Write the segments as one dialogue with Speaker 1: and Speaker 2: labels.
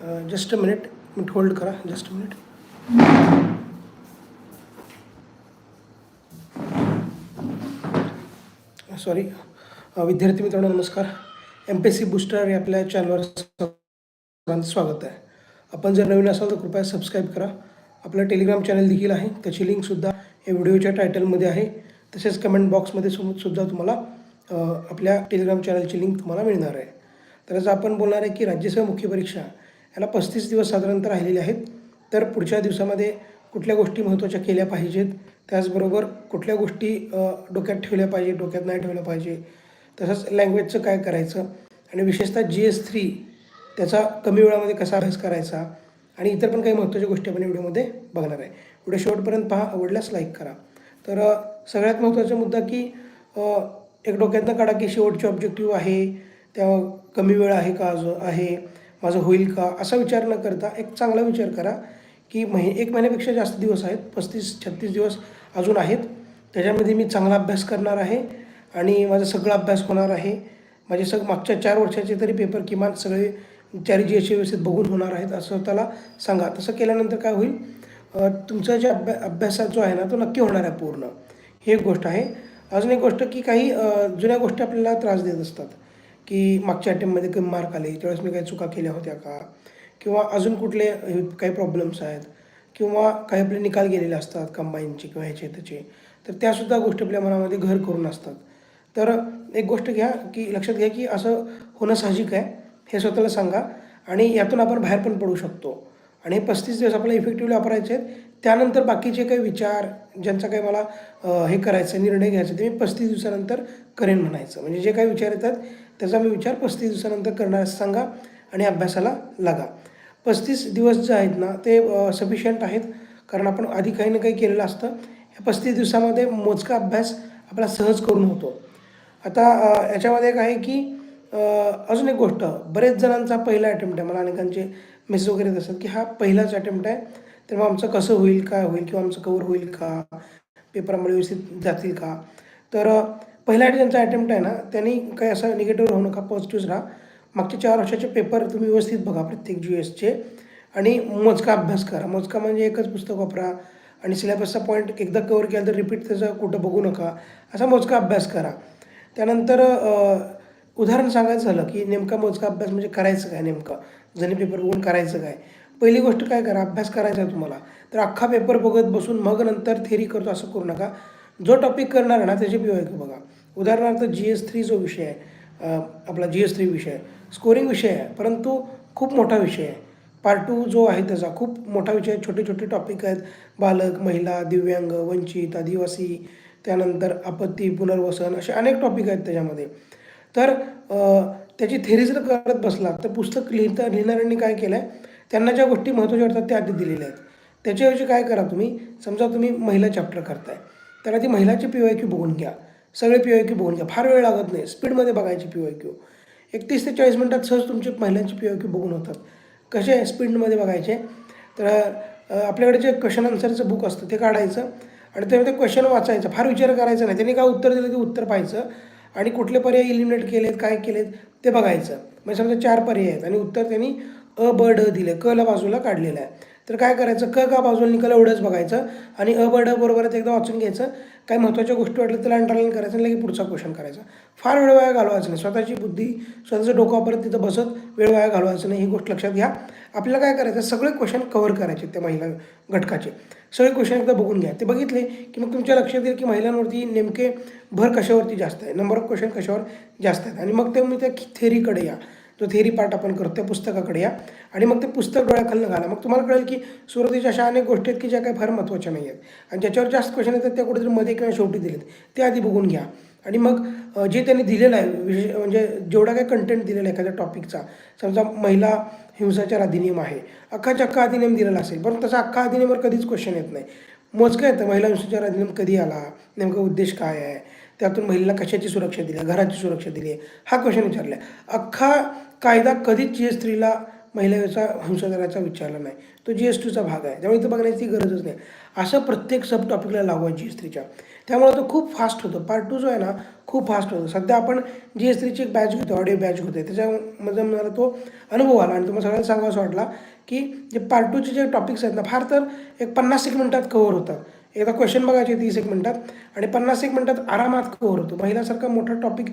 Speaker 1: Just a minute minute hold करा just a minute. Sorry विद्यार्थी मित्रांनो नमस्कार. M P S C booster या आपल्या चॅनलवर सर्वांचं स्वागत आहे. आपण जर नवीन असाल तर कृपया सबस्क्राईब करा. आपलं टेलिग्राम चॅनल देखील आहे. त्याची लिंकसुद्धा या व्हिडिओच्या टायटलमध्ये आहे. तसेच कमेंट बॉक्समध्ये सु सुद्धा तुम्हाला आपल्या टेलिग्राम चॅनलची लिंक तुम्हाला मिळणार आहे. तर आज आपण बोलणार आहे की राज्यसेवा मुख्य परीक्षा याला पस्तीस दिवस साधारणतः राहिलेले आहेत. तर पुढच्या दिवसामध्ये कुठल्या गोष्टी महत्त्वाच्या केल्या पाहिजेत? त्याचबरोबर कुठल्या गोष्टी डोक्यात ठेवल्या पाहिजे डोक्यात नाही ठेवल्या पाहिजे तसंच लँग्वेजचं काय करायचं? आणि विशेषतः जी एस थ्री त्याचा कमी वेळामध्ये कसा अभ्यास करायचा? आणि इतर पण काही महत्त्वाच्या गोष्टी आपण व्हिडिओमध्ये बघणार आहे. व्हिडिओ शेवटपर्यंत पहा आवडल्यास लाईक करा. तर सगळ्यात महत्त्वाचा मुद्दा की एक डोक्यातनं काढा की शेवटचे ऑब्जेक्टिव्ह आहे. त्या कमी वेळ आहे का जो आहे? माझं होईल का? असा विचार न करता एक चांगला विचार करा की महि एक महिन्यापेक्षा जास्त दिवस आहेत पस्तीस छत्तीस दिवस अजून आहेत. त्याच्यामध्ये मी चांगला अभ्यास करणार आहे आणि माझा सगळा अभ्यास होणार आहे. माझे सग मागच्या चार वर्षाचे तरी पेपर किमान सगळे चारी जी एस व्यवस्थित बघून होणार आहेत असं स्वतःला सांगा. तसं केल्यानंतर काय होईल? तुमचा जे अभ्या अभ्यासात जो आहे ना तो नक्की होणार आहे पूर्ण. ही एक गोष्ट आहे. अजून एक गोष्ट की काही जुन्या गोष्टी आपल्याला त्रास देत असतात. की मागच्या अटेम्पमध्ये कमी मार्क आले त्यावेळेस मी काही चुका केल्या होत्या का? किंवा अजून कुठले काही प्रॉब्लेम्स आहेत? किंवा काही आपले निकाल गेलेले असतात कंबाईनचे किंवा ह्याचे त्याचे तर त्यासुद्धा गोष्टी आपल्या मनामध्ये घर करून असतात. तर एक गोष्ट घ्या की लक्षात घ्या की असं होणं साहजिक आहे हे स्वतःला सांगा. आणि यातून आपण बाहेर पण पडू शकतो. आणि हे पस्तीस दिवस आपल्याला इफेक्टिव्हली वापरायचे आहेत त्यानंतर बाकीचे काही विचार ज्यांचा काही मला हे करायचं निर्णय घ्यायचा ते मी पस्तीस दिवसानंतर करेन म्हणायचं. म्हणजे जे काही विचार येतात त्याचा मी विचार पस्तीस दिवसानंतर करणार सांगा आणि अभ्यासाला लागा. पस्तीस दिवस जे आहेत ना ते सफिशियंट आहेत. कारण आपण आधी काही ना काही केलेलं असतं. या पस्तीस दिवसामध्ये मोजका अभ्यास आपला सहज करून होतो. आता याच्यामध्ये एक आहे की अजून एक गोष्ट. बरेच जणांचा पहिला अटेम्प्ट आहे. मला अनेकांचे मेसेज वगैरे येत असतात की हा पहिलाच अटेम्प्ट आहे. तर मग आमचं कसं होईल काय होईल किंवा आमचं कवर होईल का? पेपरामुळे व्यवस्थित जातील का? तर पहिला ज्यांचा अटेम्प्ट आहे ना त्यांनी काही असं निगेटिव्ह राहू नका पॉझिटिव्ह राहा. मागच्या चार वर्षाचे पेपर तुम्ही व्यवस्थित बघा प्रत्येक जी एसचे आणि मोजका अभ्यास करा. मोजका म्हणजे एकच पुस्तक वापरा. आणि सिलेबसचा पॉईंट एकदा कवर केला तर रिपीट त्याचं कुठं बघू नका. असा मोजका अभ्यास करा. त्यानंतर उदाहरण सांगायचं झालं की नेमका मोजका अभ्यास म्हणजे करायचं काय नेमकं? जणी पेपर बघून करायचं काय? पहिली गोष्ट काय करा अभ्यास करायचा आहे तुम्हाला. तर अख्खा पेपर बघत बसून मग नंतर थेरी करतो असं करू नका. जो टॉपिक करणार आहे ना त्याचे पी बघा. उदाहरणार्थ जी एस थ्री जो विषय आहे आपला जी एस थ्री विषय स्कोरिंग विषय आहे परंतु खूप मोठा विषय आहे. पार्ट टू जो आहे त्याचा खूप मोठा विषय आहे. छोटे छोटे टॉपिक आहेत. बालक महिला दिव्यांग वंचित आदिवासी त्यानंतर आपत्ती पुनर्वसन असे अनेक टॉपिक आहेत त्याच्यामध्ये. तर त्याची थेरी जर करत बसला तर पुस्तक लिहिता लिहिणाऱ्यांनी काय केलं आहे त्यांना ज्या गोष्टी महत्त्वाच्या वाटतात त्या आधी दिलेल्या आहेत. त्याच्याऐवजी काय करा तुम्ही? समजा तुम्ही महिला चॅप्टर करताय. तर आधी महिलाची पी वाय क्यू बघून घ्या. सगळे पी वाय क्यू बघून घ्या. फार वेळ लागत नाही. स्पीडमध्ये बघायची पी वाय क्यू एकतीस ते चाळीस मिनटात सहज तुमचे महिलांची पी वाय क्यू बघून होतात. कसे स्पीडमध्ये बघायचे? तर आपल्याकडे जे क्वेश्चन आन्सरचं बुक असतं ते काढायचं. आणि त्यामध्ये क्वेश्चन वाचायचं. फार विचार करायचा नाही. त्यांनी काय उत्तर दिलं ते उत्तर पाहायचं. आणि कुठले पर्याय इलिमिनेट केलेत काय केलेत ते बघायचं. म्हणजे समजा चार पर्याय आहेत. आणि उत्तर त्यांनी अ ब ढ दिले. क ला बाजूला काढलेलं आहे. तर काय करायचं? क का बाजूला निकाल एवढंच बघायचं आणि अ ब ढ बरोबरच एकदा वाचून घ्यायचं. काही महत्त्वाच्या गोष्टी वाटल्या त्याला अंडरलाईन करायचं आणि लगेच पुढचा क्वेश्चन करायचा. फार वेळ वाया घालवायचं नाही. स्वतःची बुद्धी स्वतःचं डोकं तिथं बसत वेळ वाया घालवायचं नाही. ही गोष्ट लक्षात घ्या. आपल्याला काय करायचं? सगळे क्वेश्चन कव्हर करायचे त्या महिला घटकाचे. सगळे क्वेश्चन एकदा बघून घ्या. ते बघितले की मग तुमच्या लक्षात येईल की महिलांवरती नेमके भर कशावरती जास्त आहे. नंबर ऑफ क्वेश्चन कशावर जास्त आहेत. आणि मग ते मी त्या थेरीकडे या. जो थेरी पार्ट आपण करतो त्या पुस्तकाकडे या. आणि मग ते पुस्तक डोळ्याखालनं घाला. मग तुम्हाला कळेल की सुरुवातीच्या अशा अनेक गोष्टी आहेत की ज्या काही फार महत्त्वाच्या नाही आहेत. आणि ज्याच्यावर जास्त क्वेश्चन येतात त्या कुठेतरी मध्ये किंवा शेवटी दिलेत. ते आधी बघून घ्या. आणि मग जे त्यांनी दिलेलं आहे विशेष म्हणजे जेवढा काही कंटेंट दिलेला आहे एखाद्या टॉपिकचा समजा महिला हिंसाचार अधिनियम आहे अख्खाच्या अख्खा अधिनियम दिलेला असेल पण तसा अख्खा अधिनियमवर कधीच क्वेश्चन येत नाही. मोजकं येतं महिला हिंसाचार अधिनियम कधी आला नेमका उद्देश काय आहे? त्यातून महिलेला कशाची सुरक्षा दिली आहे? घराची सुरक्षा दिली आहे? हा क्वेश्चन विचारला आहे अख्खा कायदा कधीच जी एस थ्रीला महिलेचा हिंसाचाराचा विचारला नाही. तो जी एस टीचा भाग आहे. त्यामुळे इथं बघण्याची गरजच नाही. असं प्रत्येक सब टॉपिकला लागू आहे जी एस थ्रीच्या. त्यामुळे तो खूप फास्ट होतो. पार्ट टू जो आहे ना खूप फास्ट होतो. सध्या आपण जी एस थ्रीची एक बॅच घेतो ऑडिओ बॅच घेतो त्याच्यामध्ये मला तो अनुभव आला आणि तुम्हाला सगळ्यांना सांगावा असं वाटला की जे पार्ट टूचे जे टॉपिक्स आहेत ना फार तर एक पन्नास एक मिनटात कव्हर होतात. एकदा क्वेश्चन बघायचे तीस एक मिनटात. आणि पन्नास एक मिनटात आरामात कव्हर होतो. महिलासारखा मोठा टॉपिक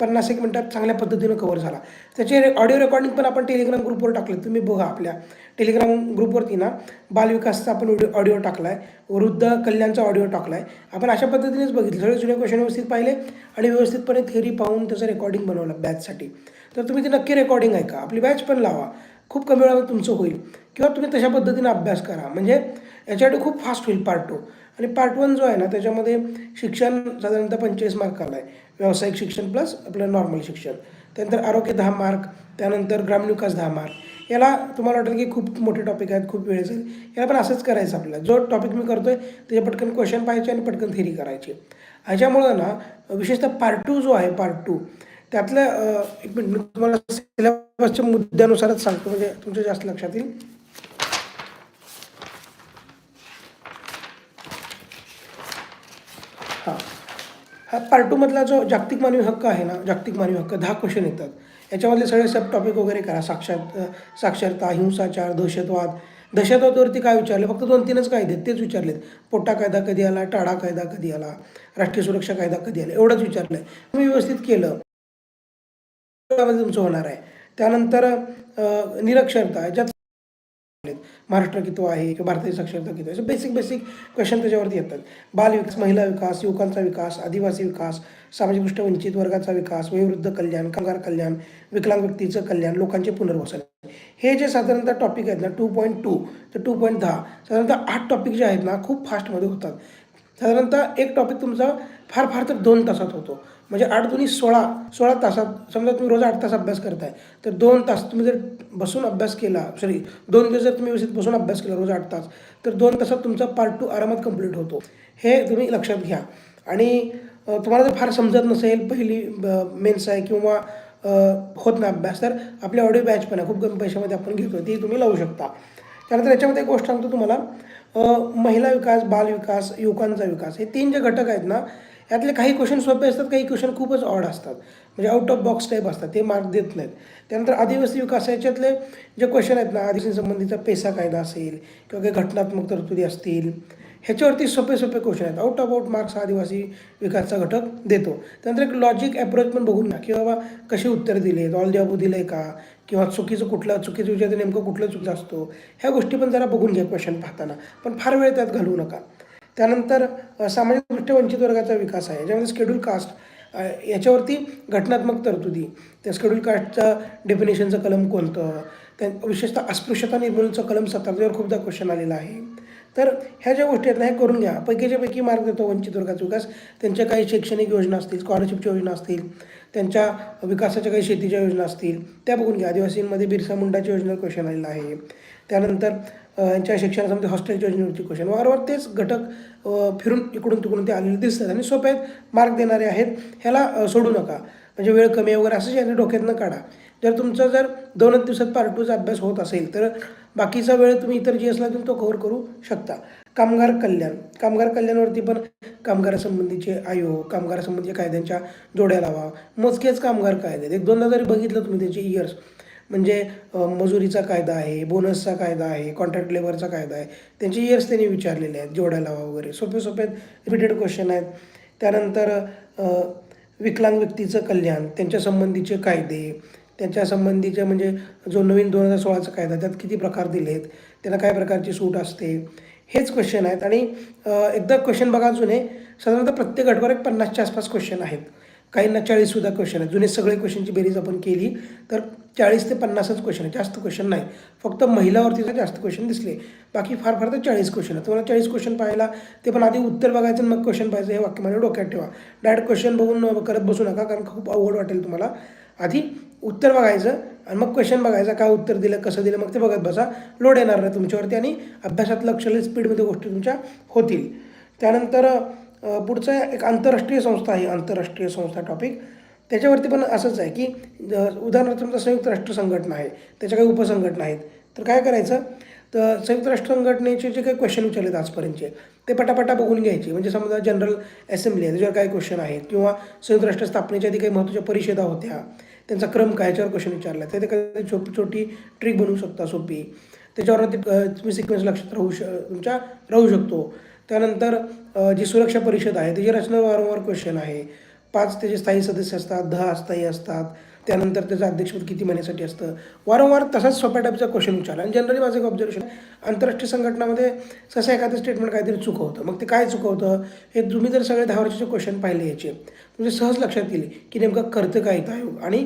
Speaker 1: पन्नास एक मिनटात चांगल्या पद्धतीनं कव्हर झाला. त्याचे ऑडिओ रेकॉर्डिंग पण आपण टेलिग्राम ग्रुपवर टाकले. तुम्ही बघा आपल्या. टेलिग्राम ग्रुपवरती ना बालविकासचा आपण ऑडिओ ऑडिओ टाकला आहे वृद्ध कल्याणचा ऑडिओ टाकला आहे आपण अशा पद्धतीनेच बघितलं. सगळे जुने क्वेश्चन व्यवस्थित पाहिले आणि व्यवस्थितपणे थेअरी पाहून त्याचं रेकॉर्डिंग बनवलं बॅचसाठी तर तुम्ही ते नक्की रेकॉर्डिंग ऐका. आपली बॅच पण लावा. खूप कमी वेळामध्ये तुमचं होईल. किंवा तुम्ही तशा पद्धतीने अभ्यास करा. म्हणजे याच्यासाठी खूप फास्ट होईल पार्ट टू आणि पार्ट वन जो आहे ना त्याच्यामध्ये शिक्षण साधारणतः पंचेचाळीस मार्काला आहे. व्यावसायिक शिक्षण प्लस आपलं नॉर्मल शिक्षण. त्यानंतर आरोग्य दहा मार्क त्यानंतर ग्रामीण विकास दहा मार्क याला तुम्हाला वाटेल की खूप मोठे टॉपिक आहेत खूप वेळ जाईल याला पण असंच करायचं आपल्याला. जो टॉपिक मी करतो आहे त्याचे पटकन क्वेश्चन पाहायचे आणि पटकन थेरी करायची. ह्याच्यामुळं ना विशेषतः पार्ट टू जो आहे पार्ट टू त्यातल्या एक मिनिट मी तुम्हाला सिलेबसच्या मुद्द्यानुसारच सांगतो. म्हणजे तुमच्या जास्त लक्षात येईल. हा पार्ट टूमधला जो जागतिक मानवी हक्क आहे ना जागतिक मानवी हक्क दहा क्वेश्चन येतात. याच्यामधले सगळे सब टॉपिक वगैरे करा. साक्षर साक्षरता हिंसाचार दहशतवाद. दहशतवादावरती काय विचारले? फक्त दोन तीनच कायदे तेच विचारलेत. पोटा कायदा कधी आला? टाळा कायदा कधी आला? राष्ट्रीय सुरक्षा कायदा कधी आला? एवढंच विचारलं आहे तुम्ही व्यवस्थित केलं. तुमचं होणार आहे. त्यानंतर निरक्षरता. याच्यात महाराष्ट्र किती आहे किंवा भारतीय साक्षरता किती आहे. असे बेसिक बेसिक क्वेश्चन त्याच्यावरती येतात. बाल विकास महिला विकास युवकांचा विकास आदिवासी विकास सामाजिकदृष्ट्या वंचित वर्गाचा विकास वयोवृद्ध कल्याण कामगार कल्याण विकलांग व्यक्तीचं कल्याण लोकांचे पुनर्वसन. हे जे साधारणतः टॉपिक आहेत ना टू पॉईंट टू ते टू पॉईंट दहा साधारणतः आठ टॉपिक जे आहेत ना खूप फास्टमध्ये होतात. साधारणतः एक टॉपिक तुमचा फार फार तर दोन तासात होतो. म्हणजे आठ दोन्ही सोळा सोळा तासात समजा तुम्ही रोज आठ तास अभ्यास करताय तर दोन तास तुम्ही जर बसून अभ्यास केला सॉरी दोन दिवस जर तुम्ही व्यवस्थित बसून अभ्यास केला रोज आठ तास तर दोन तासात तुमचा पार्ट टू आरामात कंप्लीट होतो. हे तुम्ही लक्षात घ्या. आणि तुम्हाला जर फार समजत नसेल पहिली मेन्स आहे किंवा होत नाही अभ्यास तर आपल्या ऑडिओ बॅच पण आहे खूप कमी पैशामध्ये आपण घेतो ती तुम्ही लावू शकता. त्यानंतर याच्यामध्ये एक गोष्ट सांगतो तुम्हाला महिला विकास बाल विकास युवकांचा विकास हे तीन जे घटक आहेत ना यातले काही क्वेश्चन सोपे असतात काही क्वेश्चन खूपच ऑड असतात. म्हणजे आउट ऑफ बॉक्स टाईप असतात ते मार्क देत नाहीत. त्यानंतर आदिवासी विकास याच्यातले जे क्वेश्चन आहेत ना आदिवासी संबंधीचा पेसा कायदा असेल किंवा काही घटनात्मक तरतुदी असतील ह्याच्यावरती सोपे सोपे क्वेश्चन आहेत. आउट ऑफ आउट मार्क्स हा आदिवासी विकासचा घटक देतो. त्यानंतर एक लॉजिक अप्रोच पण बघून ना की बाबा कसे उत्तर दिले ऑल जॉब दिलं आहे का? किंवा चुकीचं कुठलं चुकीचं विचार नेमकं कुठलं चुकीचं असतो? ह्या गोष्टी पण जरा बघून घ्या क्वेश्चन पाहताना. पण फार वेळ त्यात घालवू नका. त्यानंतर सामाजिकदृष्ट्या वंचित वर्गाचा विकास आहे. याच्यामध्ये शेड्यूल कास्ट याच्यावरती घटनात्मक तरतुदी. त्या शेड्यूल कास्टचं डेफिनेशनचं कलम कोणतं? त्या विशेषतः अस्पृश्यता निर्मूलनचं कलम सत्तर खूपदा क्वेश्चन आलेला आहे. तर ह्या ज्या गोष्टी आहेत ना हे करून घ्या. पैकीच्या पैकी मार्ग देतो वंचित वर्गाचा विकास. त्यांच्या काही शैक्षणिक योजना असतील स्कॉलरशिपच्या योजना असतील त्यांच्या विकासाच्या काही शेतीच्या योजना असतील त्या बघून घ्या. आदिवासींमध्ये बिरसा मुंडाच्या योजना क्वेश्चन आलेला आहे. त्यानंतर यांच्या शिक्षणासंबंधी हॉस्टेलच्या योजनेवरती क्वेश्चन वारंवार तेच घटक फिरून इकडून तिकडून ते आलेले दिसतात आणि सोपे आहेत मार्क देणारे आहेत. ह्याला सोडू नका. म्हणजे वेळ कमी वगैरे असं यांनी डोक्यातनं काढा. जर तुमचा जर दोनच दिवसात पार्ट टूचा अभ्यास होत असेल तर बाकीचा वेळ तुम्ही इतर जी असला तुम्ही तो कव्हर करू शकता. कामगार कल्याण. कामगार कल्याणवरती पण कामगारासंबंधीचे आयोग कामगारासंबंधीच्या कायद्यांच्या जोड्या लावा. मोजकेच कामगार कायदे एक दोनदा जरी बघितलं तुम्ही त्याचे इयर्स म्हणजे मजुरीचा कायदा आहे बोनसचा कायदा आहे कॉन्ट्रॅक्ट लेबरचा कायदा आहे त्यांचे इयर्स त्यांनी विचारलेले आहेत जोड्या लावा वगैरे. सोपे सोपे रिपीटेड क्वेश्चन आहेत. त्यानंतर विकलांग व्यक्तीचं कल्याण त्यांच्या संबंधीचे कायदे त्यांच्या संबंधीचे म्हणजे जो नवीन दोन हजार सोळाचा कायदा त्यात किती प्रकार दिलेत त्यांना काय प्रकारची सूट असते हेच क्वेश्चन आहेत. आणि एकदा क्वेश्चन बघा जुने साधारणतः प्रत्येक गटवर एक पन्नासच्या आसपास क्वेश्चन आहेत. काहींना चाळीससुद्धा क्वेश्चन आहे जुने सगळे क्वेश्चनची बेरीज आपण केली तर चाळीस ते पन्नासच क्वेश्चन आहे जास्त क्वेश्चन नाही. फक्त महिलावरती जास्त क्वेश्चन दिसले. बाकी फार फार तर चाळीस क्वेश्चन आहे तुम्हाला चाळीस क्वेश्चन पाहायला ते पण आधी उत्तर बघायचं मग क्वेश्चन पाहायचं हे वाक्य माझ्या डोक्यात ठेवा. डायरेक्ट क्वेश्चन बघून करत बसू नका कारण खूप अवघड वाटेल तुम्हाला. आधी उत्तर बघायचं आणि मग क्वेश्चन बघायचं काय उत्तर दिलं कसं दिलं मग ते बघत बसा. लोड येणार नाही तुमच्यावरती आणि अभ्यासात लक्ष स्पीडमध्ये गोष्टी तुमच्या होतील. त्यानंतर पुढचं एक आंतरराष्ट्रीय संस्था आहे आंतरराष्ट्रीय संस्था टॉपिक त्याच्यावरती पण असंच आहे की ज- उदाहरणार्थ समजा संयुक्त राष्ट्र संघटना आहे त्याच्या काही उपसंघटना आहेत. तर काय करायचं? तर संयुक्त राष्ट्र संघटनेचे जे काही क्वेश्चन विचारलेत आजपर्यंतचे ते पटापटा बघून घ्यायचे. म्हणजे समजा जनरल असेंब्ली आहे त्याच्यावर काय क्वेश्चन आहेत? किंवा संयुक्त राष्ट्र स्थापनेच्या आधी काही महत्त्वाच्या परिषदा होत्या त्यांचा क्रम काय याच्यावर क्वेश्चन विचारला. ते कधी छोटी छोटी ट्रिक बनवू शकता सोपी. त्याच्यावरती तुम्ही सिक्वेन्स लक्षात राहू श तुमच्या राहू शकतो. त्यानंतर जी सुरक्षा परिषद आहे त्याची रचना वारंवार क्वेश्चन आहे. पाच त्याचे स्थायी सदस्य असतात दहा अस्थायी असतात. त्यानंतर त्याचं अध्यक्षपद किती महिन्यासाठी असतं. वारंवार तसाच सोप्या टाईपचा क्वेश्चन विचारला आणि जनरली माझं एक ऑब्झर्वेशन आंतरराष्ट्रीय संघटनामध्ये कसं एखादं स्टेटमेंट काहीतरी चुकवतं. मग ते काय चुकवतं? हे तुम्ही जर सगळे दहा वर्षाचे क्वेश्चन पाहिले याचे म्हणजे सहज लक्षात येईल की नेमकं करतं काय इथं आयोग आणि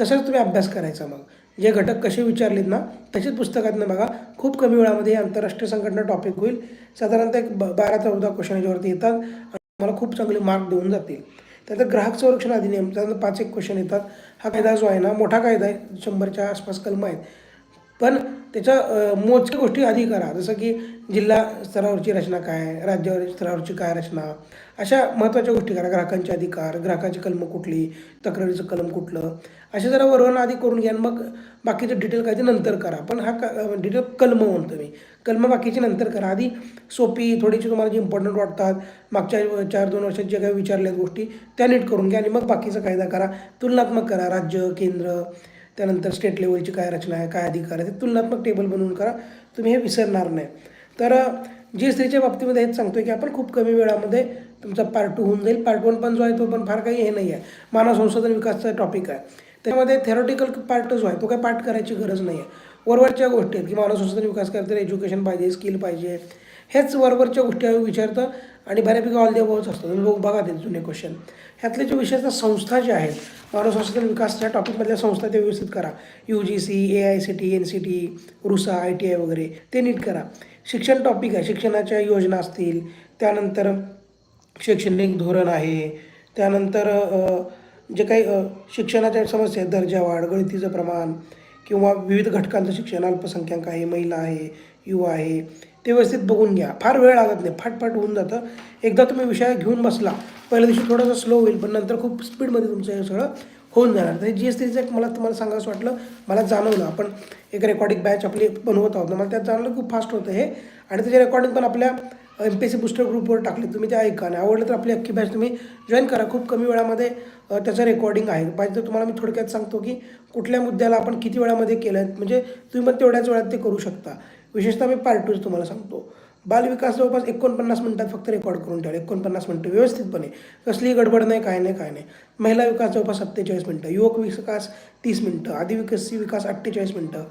Speaker 1: तसंच तुम्ही अभ्यास करायचा मग. जे घटक कसे विचारलेत ना तसेच पुस्तकातनं बघा. खूप कमी वेळामध्ये आंतरराष्ट्रीय संघटना टॉपिक होईल. साधारणतः एक ब बारा चौदा क्वेश्चन याच्यावरती येतात आणि मला खूप चांगले मार्क देऊन जातील. त्यानंतर ग्राहक संरक्षण अधिनियम त्यानंतर पाच एक क्वेश्चन येतात. हा कायदा जो आहे ना मोठा कायदा आहे. शंभरच्या आसपास कलम आहेत. पण त्याच्या मोजक्या गोष्टी आधी करा. जसं की जिल्हा स्तरावरची रचना काय राज्यावर स्तरावरची काय रचना अशा महत्त्वाच्या गोष्टी करा. ग्राहकांचे अधिकार ग्राहकाची कलम कुठली तक्रारीचं कलम कुठलं असे जरा वर्णन आधी करून घ्या आणि मग बाकीचं डिटेल काय ते नंतर करा. पण हा क डिटेल कलम म्हणतो मी कलम बाकीची नंतर करा. आधी सोपी थोडीशी तुम्हाला जी इम्पॉर्टंट वाटतात मागच्या चार दोन वर्षात जे काही विचारल्या गोष्टी त्या नीट करून घ्या आणि मग बाकीचा कायदा करा. तुलनात्मक करा. राज्य केंद्र त्यानंतर स्टेट लेवलची काय रचना आहे काय अधिकार आहे ते तुलनात्मक टेबल बनवून करा. तुम्ही हे विसरणार नाही. तर जी एस टीच्या बाबतीमध्ये हेच सांगतोय की आपण खूप कमी वेळामध्ये तुमचा पार्ट टू होऊन जाईल. पार्ट वन पण जो आहे तो पण फार काही हे नाही आहे. मानव संशोधन विकासचा टॉपिक आहे. त्यामध्ये थेरॉटिकल पार्ट जो आहे तो काय पाठ करायची गरज नाही आहे. वरवरच्या गोष्टी आहेत की मानव संशोधन विकास करता एज्युकेशन पाहिजे स्किल पाहिजे. हेच वरवरच्या गोष्टी आम्ही विचारतं आणि बऱ्यापैकी ऑल दी असतं तुम्ही बघा ते जुने क्वेश्चन ह्यातले जे विशेषतः संस्था ज्या आहेत मानव संस्थेतील विकासच्या टॉपिकमधल्या संस्था ते व्यवस्थित करा. U G C A I C T N C T RUSA I T I वगैरे ते नीट करा. शिक्षण टॉपिक आहे. शिक्षणाच्या योजना असतील त्यानंतर शैक्षणिक धोरण आहे त्यानंतर जे काही शिक्षणाच्या समस्या आहेत दर्जा वाढ गळतीचं प्रमाण किंवा विविध घटकांचं शिक्षण अल्पसंख्याक आहे महिला आहे युवा आहे ते व्यवस्थित बघून घ्या. फार वेळ लागत नाही. फाटफाट होऊन जातं. एकदा तुम्ही विषय घेऊन बसला पहिल्या दिवशी थोडंसं स्लो होईल पण नंतर खूप स्पीडमध्ये तुमचं हे सगळं होऊन जाणार. तर जी एस टीचं एक मला तुम्हाला सांगावंसं वाटलं मला जाणवलं. आपण एक रेकॉर्डिंग बॅच आपली बनवत आहोत. ना मला त्यात जाणवलं खूप फास्ट होतं हे. आणि त्याचे रेकॉर्डिंग पण आपल्या M P S C booster ग्रुपवर टाकले. तुम्ही ते ऐका. आणि आवडलं तर आपली अख्खी बॅच तुम्ही जॉईन करा. खूप कमी वेळामध्ये त्याचं रेकॉर्डिंग आहे. पाहिजे तर तुम्हाला मी थोडक्यात सांगतो की कुठल्या मुद्द्याला आपण किती वेळामध्ये केलं आहे म्हणजे तुम्ही पण तेवढ्याच वेळात ते करू शकता. विशेषतः मी पार्ट टूच तुम्हाला सांगतो. बालविकास जवळपास एकोणपन्नास मिनिटात फक्त रेकॉर्ड करून ठेवले. एकोणपन्नास मिनटं व्यवस्थितपणे. कसलीही गडबड नाही काय नाही काय नाही. महिला विकास जवळपास सत्तेचाळीस मिनटं. युवक विकास तीस मिनटं. आदिविकसी विकास अठ्ठेचाळीस मिनटं.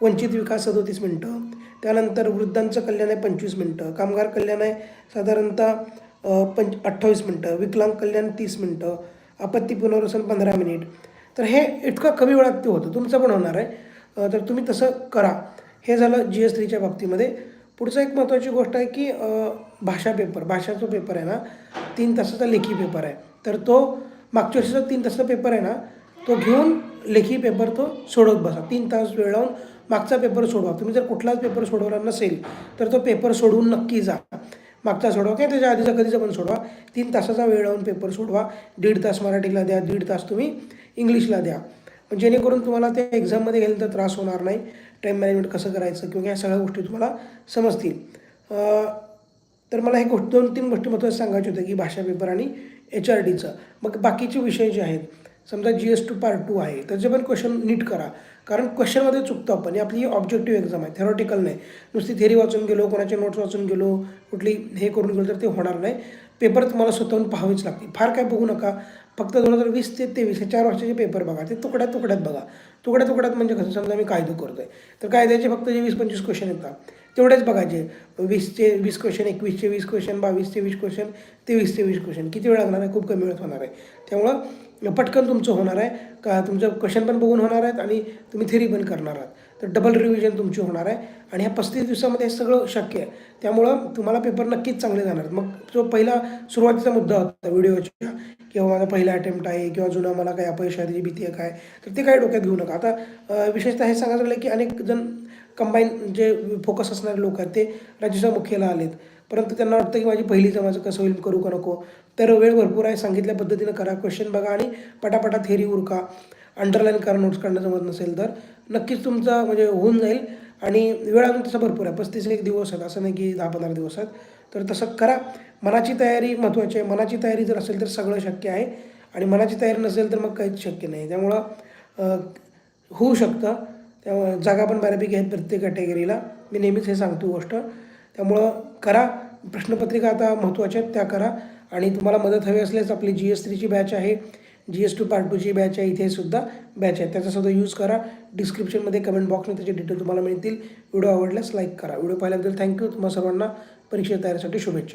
Speaker 1: वंचित विकास सदोतीस मिनटं. त्यानंतर वृद्धांचं कल्याण आहे पंचवीस मिनटं. कामगार कल्याण आहे साधारणतः पंच अठ्ठावीस मिनटं. विकलांग कल्याण तीस मिनटं. आपत्ती पुनर्वसन पंधरा मिनिट. तर हे इतकं कमी वेळात ते होतं. तुमचं पण होणार आहे. तर तुम्ही तसं करा. हे झालं जी एस थ्रीच्या बाबतीमध्ये. पुढचं एक महत्त्वाची गोष्ट आहे की भाषा पेपर भाषा जो पेपर आहे ना तीन तासाचा लेखी पेपर आहे. तर तो मागच्या वर्षीचा तीन तासाचा पेपर आहे ना तो घेऊन लेखी पेपर तो सोडवत बसा. तीन तास वेळ लावून मागचा पेपर सोडवा. तुम्ही जर कुठलाच पेपर सोडवला नसेल तर तो पेपर सोडवून नक्की जा. मागचा सोडवा किंवा त्याच्या आधीचा कधीचा पण सोडवा. तीन तासाचा वेळ लावून पेपर सोडवा. दीड तास मराठीला द्या दीड तास तुम्ही इंग्लिशला द्या. जेणेकरून तुम्हाला त्या एक्झाममध्ये गेल्यानंतर त्रास होणार नाही. टाईम मॅनेजमेंट कसं करायचं किंवा या सगळ्या गोष्टी तुम्हाला समजतील. तर मला हे गोष्ट दोन तीन गोष्टी महत्त्वाच्या सांगायच्या होत्या की भाषा पेपर आणि एच आर डीचं मग बाकीचे विषय जे आहेत समजा G S two part two आहे त्याचे पण क्वेश्चन नीट करा. कारण क्वेश्चनमध्ये चुकतो आपण. ही आपली ऑब्जेक्टिव्ह एक्झाम आहे थेरॉटिकल नाही. नुसती थेरी वाचून गेलो कोणाचे नोट्स वाचून गेलो कुठली हे करून गेलो तर ते होणार नाही. पेपर तुम्हाला स्वतःहून पाहावीच लागते फार काय बघू नका. फक्त दोन हजार वीस ते तेवीस हे चार वर्षाचे पेपर बघा. ते तुकड्यात तुकड्यात बघा. तुकड्या तुकड्यात म्हणजे कसं समजा मी कायदो करतो आहे तर कायद्याचे फक्त जे वीस पंचवीस क्वेश्चन येतात तेवढेच बघायचे. वीसचे वीस क्वेश्चन एकवीसचे वीस क्वेश्चन बावीसचे वीस क्वेश्चन तेवीसचे वीस क्वेश्चन किती वेळ लागणार आहे? खूप कमी वेळात होणार आहे. त्यामुळं पटकन तुमचं होणार आहे. का तुमचं क्वेश्चन पण बघून होणार आहेत आणि तुम्ही थेरी पण करणार आहात. तर डबल रिव्हिजन तुमची होणार आहे. आणि ह्या पस्तीस दिवसामध्ये हे सगळं शक्य आहे. त्यामुळं तुम्हाला पेपर नक्कीच चांगले जाणार. मग जो पहिला सुरुवातीचा मुद्दा होता व्हिडिओच्या किंवा माझा पहिला अटेम्प्ट आहे किंवा जुना मला काही अपयश आहे त्याची भीती आहे काय तर ते काही डोक्यात घेऊ नका. आता विशेषतः हे सांगायचं झालं की अनेक जण कंबाईन जे फोकस असणारे लोक आहेत ते राज्याच्या मुख्याला आलेत. परंतु त्यांना वाटतं की माझी पहिली जमाचं कसं होईल करू का नको? तर वेळ भरपूर आहे सांगितल्या पद्धतीनं करा क्वेश्चन बघा आणि पटापटा थेरी उरका. अंडरलाईन करा नोट्स काढणं जमत नसेल तर. नक्कीच तुमचा म्हणजे होऊन जाईल. आणि वेळ अजून तसं भरपूर आहे. पस्तीस एक दिवस आहेत. असं नाही की दहा पंधरा दिवस आहेत. तर तसं करा. मनाची तयारी महत्त्वाची आहे. मनाची तयारी जर असेल तर सगळं शक्य आहे. आणि मनाची तयारी नसेल तर मग काहीच शक्य नाही. त्यामुळं होऊ शकतं. त्यामुळं जागा पण बऱ्यापैकी आहेत प्रत्येक कॅटेगरीला मी नेहमीच हे सांगतो गोष्ट. त्यामुळं करा. प्रश्नपत्रिका आता महत्त्वाच्या आहेत. त्या करा. आणि तुम्हाला मदत हवी असल्यास आपली जी एस थ्रीची बॅच आहे. जी एस टू पार्ट टूची बॅच आहे इथे सुद्धा बॅच आहे. त्याचासुद्धा यूज करा. डिस्क्रिप्शनमध्ये कमेंट बॉक्समध्ये त्याचे डिटेल तुम्हाला मिळतील. व्हिडिओ आवडल्यास लाईक करा. व्हिडिओ पाहिल्याबद्दल थँक्यू तुम्हाला सर्वांना परीक्षा तयारीसाठी शुभेच्छा.